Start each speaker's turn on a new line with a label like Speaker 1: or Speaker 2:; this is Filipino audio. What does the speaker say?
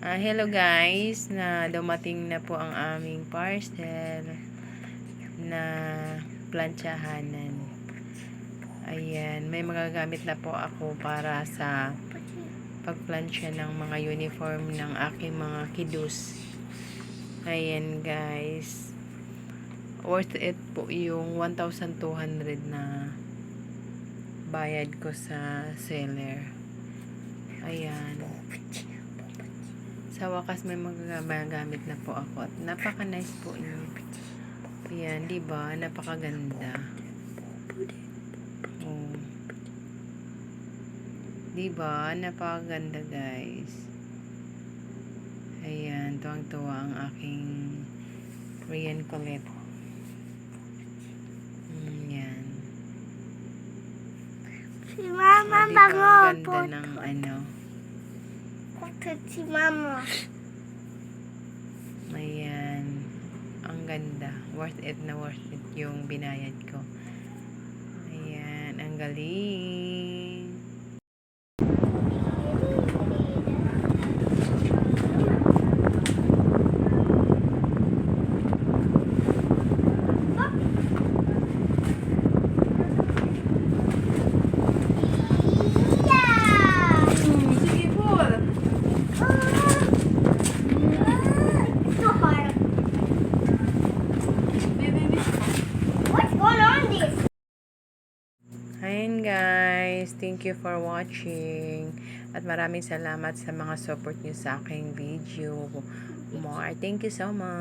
Speaker 1: Ah, hello guys, na dumating na po ang aming parcel na plantsahanan. Ayan, may magagamit na po ako para sa pagplansya ng mga uniform ng aking mga kidus. Ayan guys. Worth it po yung 1,200 na bayad ko sa seller. Ayan. Sa wakas may magagamit na po ako at napaka-nice po niyo. Ayan, di ba? Napakaganda. Oh. Di ba? Napakaganda, guys. Ayan, tuwang-tuwa ang aking Rian Colette. Yan.
Speaker 2: Si Mama
Speaker 1: Di ba? Ang
Speaker 2: bango po.
Speaker 1: ganda ng ano.
Speaker 2: Bakit si Mama?
Speaker 1: Ayan. Ang ganda. Worth it na worth it yung binayad ko. Ayan. Ang galing. Ayan guys. Thank you for watching. At maraming salamat sa mga support niyo sa aking video. More. Thank you so much.